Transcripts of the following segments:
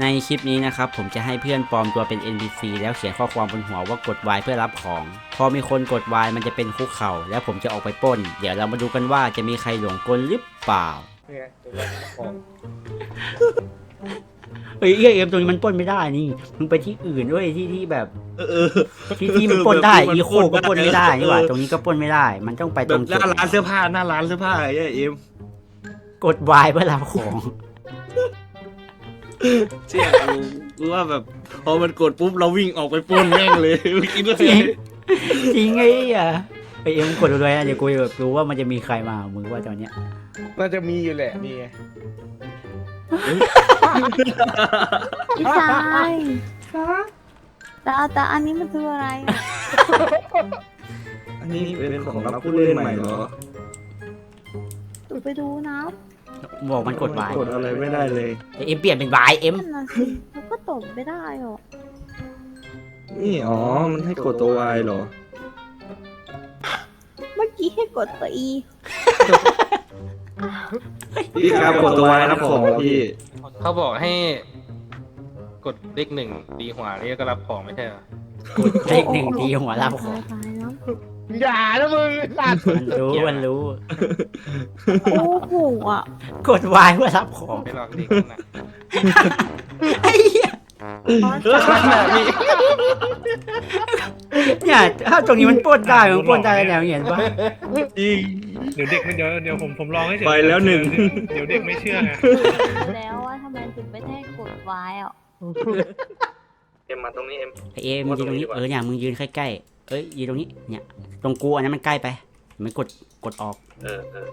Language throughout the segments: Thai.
ในคลิปนี้นะครับผมจะให้เพื่อนปลอมตัวเป็น NPC แล้วเขียนข้อความบนหัวว่ากด Y เพื่อรับของ พอมีคนกด Y มันจะเป็นคุกเข่า แล้วผมจะออกไปปล้น เดี๋ยวเรามาดูกันว่าจะมีใครหลงกลหรือเปล่าเนี่ยตัวแรกของเฮ้ยเอ้ยเอ็มตรงนี้มันปล้นไม่ได้นี่มึงไปที่อื่นด้วยที่ที่แบบเออเออที่ที่มันปล้นได้แบบที่มันอีโคก็ปล้นไม่ได้นี่หว่าตรงนี้ก็ปล้นไม่ได้ มันต้องไปแบตรบงหจุดน้าร้านเสื้อผ้าหน้าร้านเสื้อผ้าไอ้เอ็มกด Y เพื่อรับของ เชี่ยกูกูว่าแบบพอมันกดปุ๊บเราวิ่งออกไปปล้นแม่งเลยเมื่อกี้เลจริงยจริงไงอะไอเอ็มกดเลยนะเดี๋ยวกูแบบรู้ว่ามันจะมีใครมามึงว่าตอนเนี้ยน่าจะมีอยู่แหละนี่ไงพี่ชายแต่แต่อันนี้มันคืออะไรอะอันนี้เป็นของรับผู้เล่นใหม่เหรอ หนูไปดูนะ บอกมันกด Y กดอะไรไม่ได้เลยไอเอ็มเปลี่ยนเป็น Y เอ็มนั่นน่ะสิแล้วก็ตบไม่ได้หรอกนี่อ๋อมันให้กดตัววายเหรอเมื่อกี้ให้กดตัว E พี่ครับกดตัววายรับของพี่เขาบอกให้ กดเลขหนึ่งดีหัวนี่ก็รับของไม่ใช่เหรอเลขหนึ่งทีหัวรับของตายแล้ว อย่านะมึงสัตว์มันรู้มันรู้ โอ้โหอะกด Y เพื่อรับของไม่หลอกเด็กนั่นนะไอ้เหี้ยเนี่ยถ้าตรงนี้มันปล้นได้มันปล้นได้แล้วเห็นปะจริงเดี๋ยวเด็กไม่เดี๋ยวเดี๋ยวผมผมลองให้เฉยไปแล้วหนึ่ง เดี๋ยวเด็กไม่เชื่อไงแล้วว่าทำไมถึงไม่ได้กดไว้อะเอ็มมาตรงนี้เอ็มไอเอ็มมึงยืนตรงนี้เออเนี่ยมึงยืนใกล้ๆ เอ้ยยืนตรงนี้ เนี่ย ตรงกูอันนั้นมันใกล้ไป มันกด กดออก เออเออ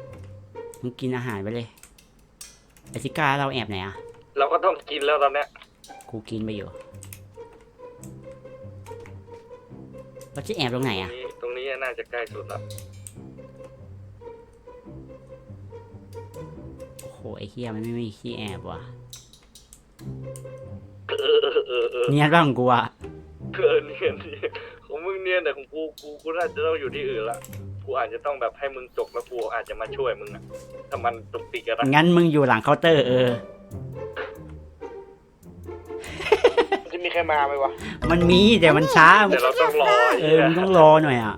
มึงกินอาหารไปเลย ไอซิก้าเราแอบไหนอะ เราก็ต้องกินแล้วตอนเนี้ยกูกินไปอยู่เราจะแอบตรงไหนอะ นี่ตรงนี้น่าจะใกล้สุดแล้วโอ้โห ไอเฮียมันไม่มีขี้แอบว่ะเออเออเออเออเนียนบ้างของกูอะ เกินเนียนดิของมึง เนียนแต่ของกูกูกูน่าจะต้องอยู่ที่อื่นละกูอาจจะต้องแบบให้มึงจกแล้วกูอาจจะมาช่วยมึงอะถ้ามันตุกติกกันนะงั้นมึงอยู่หลังเคาน์เตอร์เออ จะมีใครมาไหมวะมันมีแต่มันช้า แต่เราต้องรอเออมึงต้องรอหน่อยอะ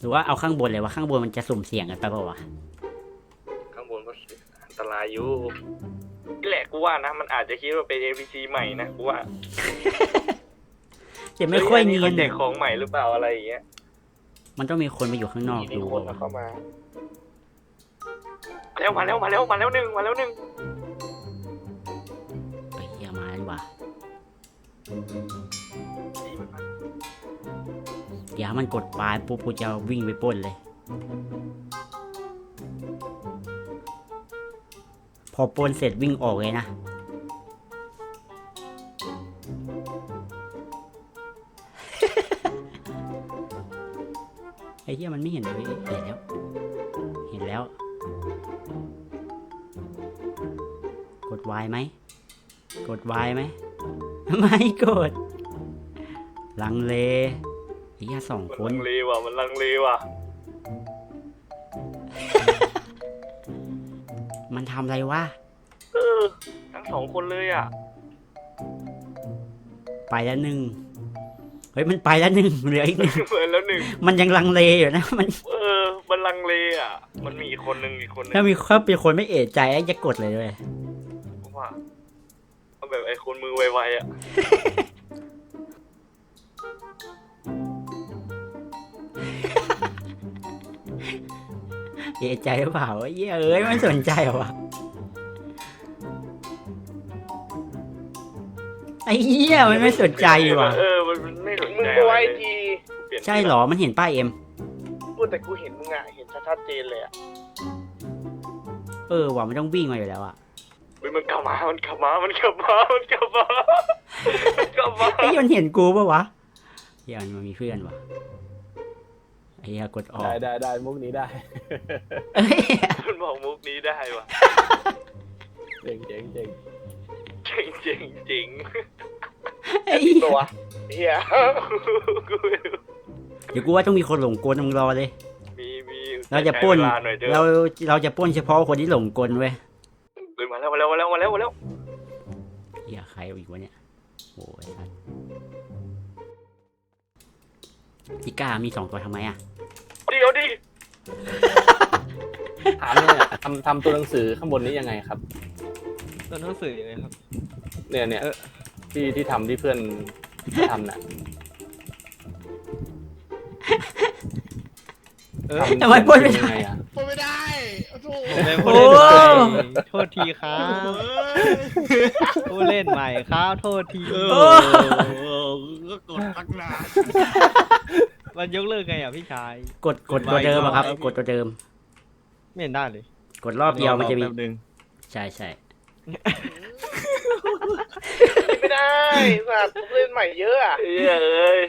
หรือว่าเอาข้างบนเลยวะข้างบนมันจะสุ่มเสี่ยงกันไปเปล่าวะ ข้างบนก็อันตรายอยู่นี่แหละกูว่านะ มันอาจจะคิดว่าเป็น NPC ใหม่นะกูว่า จะไม่ค่อยเนียฮ้นขาแจกของใหม่หรือเปล่าอะไรอย่างเงี้ยมันต้องมีคนมาอยู่ข้างนอกมีดูคนเข้ามามาแล้วมาแล้วมาแล้วมาแล้วหนึ่งมาแล้วหนึ่งไอ้เหี้ยมาดีกว่าเดี๋ยวมันกดปลายปุ๊บกูจะวิ่งไปปล้นเลย พอปล้นเสร็จวิ่งออกเลยนะ ไอ้เหี้ยมันไม่เห็นเลยเห็นแล้ว เห็นแล้ว กด Y ไหม กด Y ไหม ไม่กด ลังเลไอ้เหี้ยสองมันคนลังเลว่ะ มันลังเลว่ะ มันทำอะไรวะ เออ ทั้งสองคนเลยอะ ไปแล้วหนึ่ง เฮ้ยมันไปแล้วหนึ่งเหลืออีกหนึ่งเหมือนแล้วหนึ่งมันยังลังเลอยู่นะมัน เออมันลังเลอะ มันมีอีกคนหนึ่งอีกคนหนึงถ้ามีถ้าเป็นคนไม่เอะใจไอ้จะกดเลยด้วยว่าเอาแบบไอ้คนมือไวๆอะเอะใจหรือเปล่าไอ้เหี้ยเอ้ยไม่สนใจเหรอวะไอ้เหี้ยมันไม่สนใจว่ะเออ ใช่เหรอ มันเห็นป้ายเอ็ม พูดแต่กูเห็นมึงอะเห็นชัดๆเจนเลยอะเออว่ะมันต้องวิ่งมาอยู่แล้วอะเฮ้ยมันกลับมา มันกลับมา มันกลับมา มันกลับมา มันกลับมา ไอ้ยมันเห็นกูปะวะเหี้ยมันมีเพื่อนวะไอ้เหี้ยกดออกได้ได้ได้มุกนี้ได้เอ้ยมันบอกมุกนี้ได้ว่ะเจ๋งเจ๋งเจ๋งจริงจริงจริงไอ้เหี้ยตัวเฮียกูไม่รู้เดี๋ยวกูว่าต้องมีคนหลงกลมึงรอเลย มีมีเราจะปล้น ใช้เวลาหน่อยเด้อเราเราจะปล้นเฉพาะคนที่หลงกลเว้ยเฮ้ยมาแล้วมาแล้วมาแล้วมาแล้วมาแล้วเหี้ยใครอีกวะเนี่ยโอ้ยสัตว์จิก้ามีสองตัวทำไมอะเดี๋ยวดิถามเนี่ยทำทำตัวหนังสือข้างบนนี้ยังไงครับ ตัวหนังสือยังไงครับ เนี่ยเนี่ยเออ ที่ที่ทำที่เพื่อนทำน่ะ เออทำไมพูดไม่ได้ยังไงอะพูดไม่ได้โอ้โหไม่โอ้พูดเล่นใหม่โทษทีครับพูดเล่นใหม่ครับโทษทีก็กดตั้งนานมันยกเลิกไงอะพี่ชาย กดกดตัวเดิมอะครับ กดตัวเดิม ไม่เห็นได้เลย กดรอบเดียวมันจะมี แป๊บนึงใช่ใช่ไม่ได้สัตว์ผู้เล่นใหม่เยอะอะเฮ้ยเอ้ย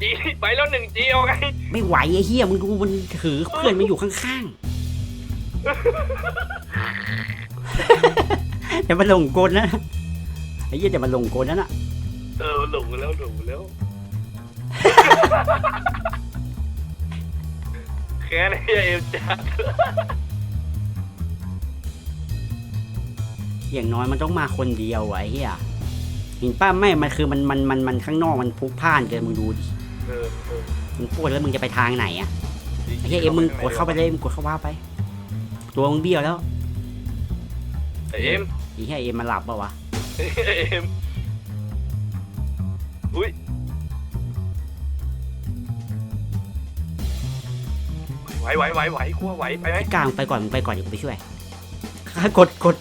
จีไปแล้วหนึ่งจีเอาไงไม่ไหวไอ้เหี้ยมึงดูมันถือเพื่อนมันอยู่ข้างๆ เดี๋ยวมันลงกลนะไอ้เหี้ยเดี๋ยวมันลงกลนั่นอะเออหลงแล้วหลงแล้วแค่นี้เอ็มจัดอย่างน้อยมันต้องมาคนเดียวอะไอ้เหี้ย เห็นป้าไม่มันคือมันมันมันมันข้างนอกมันพลุกพล่านเกินมึงดูดิเออเออมึงพูดแล้วมึงจะไปทางไหนอะไอ้เหี้ยเอ็มมึงกดเข้าไปเลยมึงกดเข้าว่าไป ตัวมึงเบี้ยวแล้วไอ้เอ็มไอ้เหี้ยเอ็มมันหลับปะวะไอ้เอ็มอุ้ยไหวไหวไหวไหวกลัวไหวไปไหมพี่กลางไปก่อนมึงไปก่อนเดี๋ยวกูไปช่วยข้ากดกด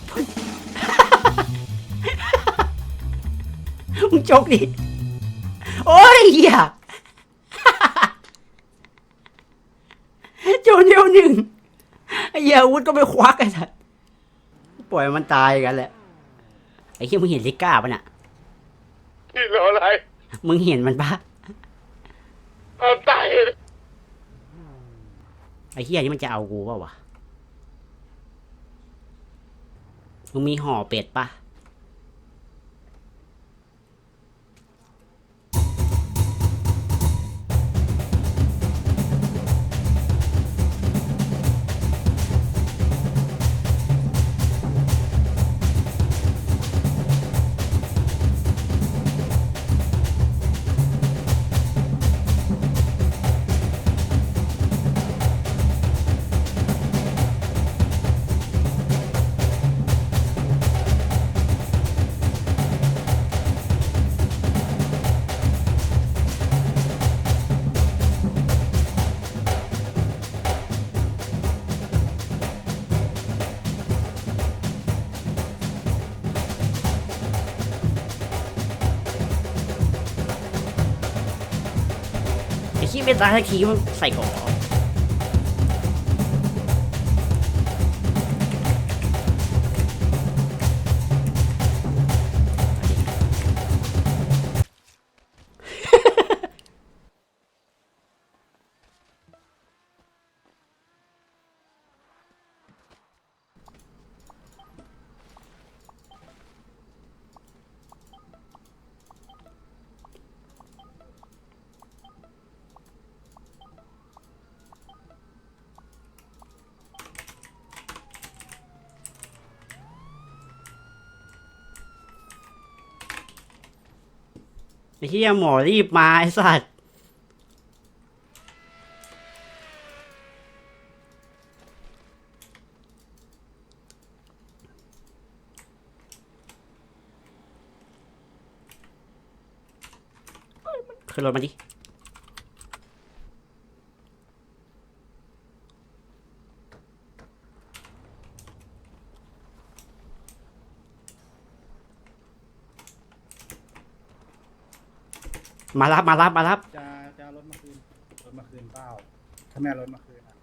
มึงจกดิ โอ้ยเหี้ยโจนเดียวหนึ่งไอ้เหี้ยอาวุธก็ไปควักไอ้สัสปล่อยมันตายกันแหละ ไอ้เหี้ยมึงเห็นลิก้าปะน่ะที่รออะไรมึงเห็นมันปะเอาตายไอ้เหี้ยนี่มันจะเอากูเปล่าวะ มึงมีห่อเป็ดปะ ขี้ไม่ตายสักทีมันใส่ของ ไอ้เฮียหมอรีบมาไอ้สัตว์ขึ้นรถมาดิ มารับมารับมารับจะจะเอารถมาคืนรถมาคืนเปล่าถ้าแม่เอารถมาคืนอะ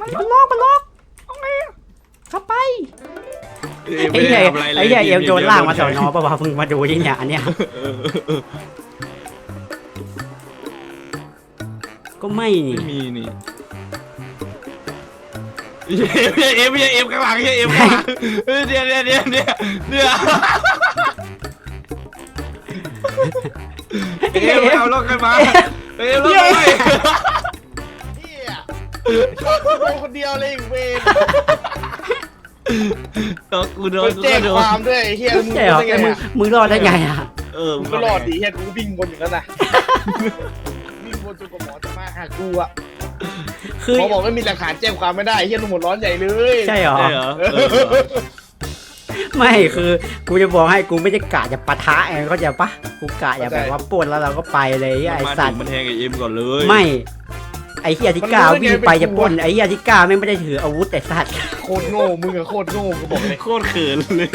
มันล็อกมันล็อกเอาไงอะเข้าไปไอ้เหี้ยไอ้เหี้ยเอ็มโดนล่ากมาสอนอปะวะมึงมาดูดิเนี่ยอันเนี้ยก็ไม่นี่ ไม่มีนี่ เอ็มเอ็มข้างหลังเอ็มข้างหลังเดี๋ยวเดี๋ยวเดี๋ยวเดี๋ยวเดี๋ยวเอ็มเอารถกันมาเอ็มรถไปเฮียกูโดนคนเดียวเลยอีกเวรตก็กูโดนกูแจ้งโดความด้วยไอ้เฮียมึงใช่เหรอได้ไงมึงอะมึงรอดได้ไงอะเออมึงก็รอดดีเฮียกูวิ่งวนอย่างนั้นนะวิ่งวนจนกว่าหมอจะมาหากูอะ คือหมอบอกไม่มีหลักฐานแจ้งความไม่ได้เฮียลุงหัวร้อนใหญ่เลยใช่เหรอใช่เหรอเออไม่คือกูจะบอกให้กูไม่ได้กะจะปะทะไงเขาใจปะกูกะอย่าแบบว่าปล้นแล้วเราก็ไปเลยไอ้มันมาสัถึตงว์มันแทงไอเอ็มก่อนเลยไม่ ไอ้เฮียที่กล้าวิ่งไปจะปล้นไอ้เฮียที่กล้าไม่งไม่ได้ถืออาวุธแต่สัตว์ โคตรโง่มึงอะโคตรโง่กูบอกเลย โคตรเขินเลย